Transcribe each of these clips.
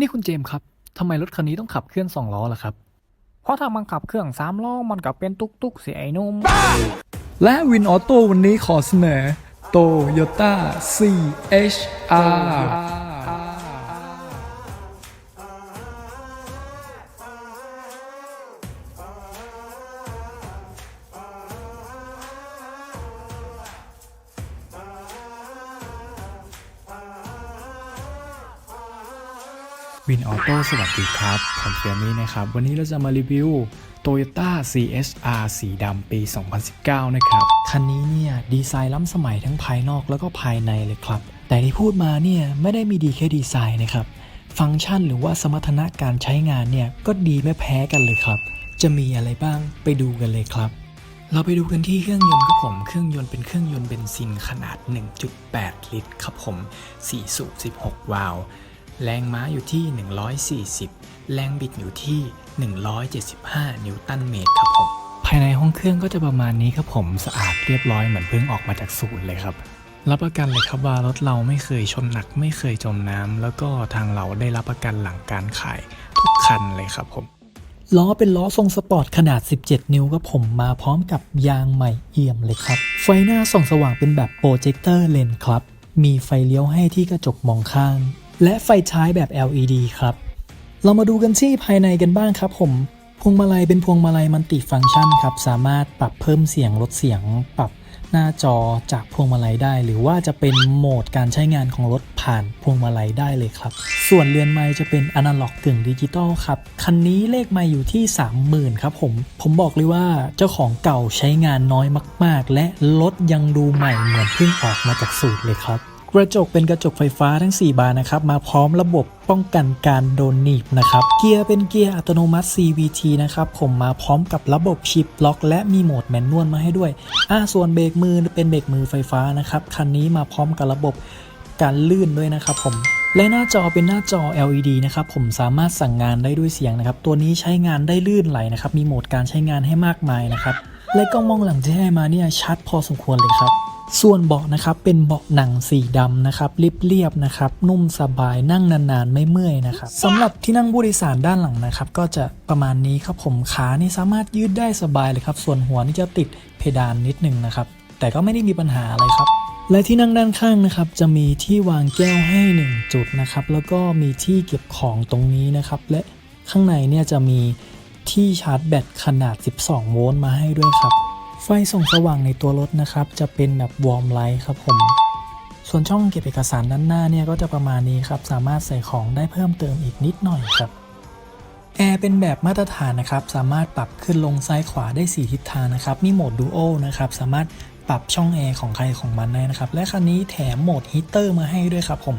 นี่คุณเจมส์ครับทำไมรถคันนี้ต้องขับเคลื่อนสองล้อล่ะครับ เพราะถ้ามันขับเครื่องสามล้อมันก็เป็นตุกตุกๆเสียไอ้หนุ่ม และวินออโต้วันนี้ขอเสนอ Toyota CHR วินออโต้สวัสดีครับ ผมเฟียมี่นะครับ วันนี้เราจะมารีวิว Toyota CHR สีดำปี 2019 นะครับ คันนี้เนี่ย ดีไซน์ล้ำสมัยทั้งภายนอกแล้วก็ภายในเลยครับ แต่ที่พูดมาเนี่ย ไม่ได้มีดีแค่ดีไซน์นะครับ ฟังก์ชันหรือว่าสมรรถนะการใช้งานเนี่ย ก็ดีไม่แพ้กันเลยครับ จะมีอะไรบ้างไปดูกันเลยครับ เราไปดูกันที่เครื่องยนต์ครับผม เครื่องยนต์เป็นเครื่องยนต์เบนซินขนาด 1.8 ลิตรครับผม 4 สูบ 16 วาล์ว แรงม้าอยู่ที่ 140 แรงบิดอยู่ที่ 175 นิวตันเมตรครับผม ภายในห้องเครื่องก็จะประมาณนี้ครับผมสะอาดเรียบร้อยเหมือนเพิ่งออกมาจากศูนย์เลยครับรับประกันเลยครับว่ารถเราไม่เคยชนหนักไม่เคยจมน้ำแล้วก็ทางเราได้รับประกันหลังการขายทุกคันเลยครับผมล้อเป็นล้อทรงสปอร์ตขนาด 17 นิ้วครับผมมาพร้อมกับยางใหม่เอี่ยมเลยครับ ไฟหน้าส่องสว่างเป็นแบบโปรเจคเตอร์เลนครับ มีไฟเลี้ยวให้ที่กระจกมองข้าง และไฟท้ายแบบ LED ครับ เรามาดูกันที่ภายในกันบ้างครับผม พวงมาลัยเป็นพวงมาลัยมัลติฟังก์ชันครับ สามารถปรับเพิ่มเสียงลดเสียง ปรับหน้าจอจากพวงมาลัยได้ หรือว่าจะเป็นโหมดการใช้งานของรถผ่านพวงมาลัยได้เลยครับ ส่วนเรือนไม้จะเป็นอนาล็อกกึ่งดิจิตอลครับ คันนี้เลขไม้อยู่ที่ 30,000 ครับผม ผมบอกเลยว่าเจ้าของเก่าใช้งานน้อยมาก ๆ และรถยังดูใหม่เหมือนเพิ่งออกมาจากสูตรเลยครับ กระจกเป็นกระจกไฟฟ้าทั้ง 4 บานนะครับ มาพร้อมระบบป้องกันการโดนหนีบนะครับ เกียร์เป็นเกียร์อัตโนมัติ CVT นะครับ ผมมาพร้อมกับระบบชิปล็อกและมีโหมดแมนนวลมาให้ด้วย อ่าส่วนเบรกมือเป็นเบรกมือไฟฟ้านะครับ คันนี้มาพร้อมกับระบบการลื่นด้วยนะครับผมและหน้าจอเป็นหน้าจอ LED นะครับ ผมสามารถสั่งงานได้ด้วยเสียงนะครับ ตัวนี้ใช้งานได้ลื่นไหลนะครับ มีโหมดการใช้งานให้มากมายนะครับ และกล้องมองหลังที่ให้มาเนี่ยชัดพอสมควรเลยครับ ส่วนเบาะนะครับเป็นเบาะหนังสีดำนะครับเรียบๆนะครับนุ่มสบายนั่งนานๆไม่เมื่อยนะครับสำหรับที่นั่งผู้โดยสารด้านหลังนะครับก็จะประมาณนี้ครับผมขานี่สามารถยืดได้สบายเลยครับส่วนหัวนี่จะติดเพดานนิดนึงนะครับแต่ก็ไม่ได้มีปัญหาอะไรครับและที่นั่งด้านข้างนะครับจะมีที่วางแก้วให้ 1 จุดนะครับแล้วก็มีที่เก็บของตรงนี้นะครับและข้างในเนี่ยจะมีที่ชาร์จแบตขนาด 12 โวลต์มาให้ด้วยครับ ไฟส่องสว่างในตัวรถนะครับ จะเป็นแบบวอร์มไลท์ครับผม ส่วนช่องเก็บเอกสารด้านหน้าเนี่ยก็จะประมาณนี้ครับ สามารถใส่ของได้เพิ่มเติมอีกนิดหน่อยครับแอร์เป็นแบบมาตรฐานนะครับ สามารถปรับขึ้นลงซ้ายขวาได้ 4 ทิศทางนะครับ มีโหมดดูโอนะครับ สามารถปรับช่องแอร์ของใครของมันได้นะครับ และคันนี้แถมโหมดฮีเตอร์มาให้ด้วยครับผม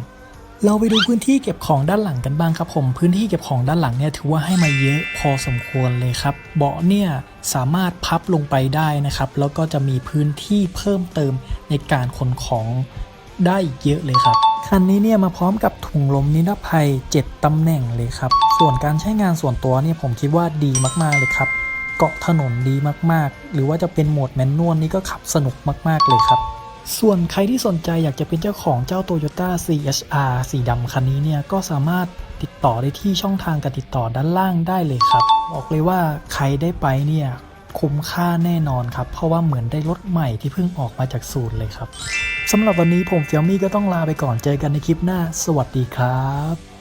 เราไปดูพื้นที่เก็บของด้านหลังกันบ้างครับผม พื้นที่เก็บของด้านหลังเนี่ยถือว่าให้มาเยอะพอสมควรเลยครับ เบาะเนี่ยสามารถพับลงไปได้นะครับ แล้วก็จะมีพื้นที่เพิ่มเติมในการขนของได้เยอะเลยครับ คันนี้เนี่ยมาพร้อมกับถุงลมนิรภัย 7 ตำแหน่งเลยครับ ส่วนการใช้งานส่วนตัวเนี่ยผมคิดว่าดีมากๆเลยครับเกาะถนนดีมากๆ หรือว่าจะเป็นโหมดแมนนวลนี่ก็ขับสนุกมากๆเลยครับ ส่วนใครที่สนใจอยากจะเป็นเจ้าของเจ้า Toyota CHR สีดำคันนี้เนี่ยก็สามารถติดต่อได้ที่ช่องทางการติดต่อด้านล่างได้เลยครับ บอกเลยว่าใครได้ไปเนี่ยคุ้มค่าแน่นอนครับ เพราะว่าเหมือนได้รถใหม่ที่เพิ่งออกมาจากศูนย์เลยครับสำหรับวันนี้ผมเฟียมี่ก็ต้องลาไปก่อนเจอกันในคลิปหน้า สวัสดีครับ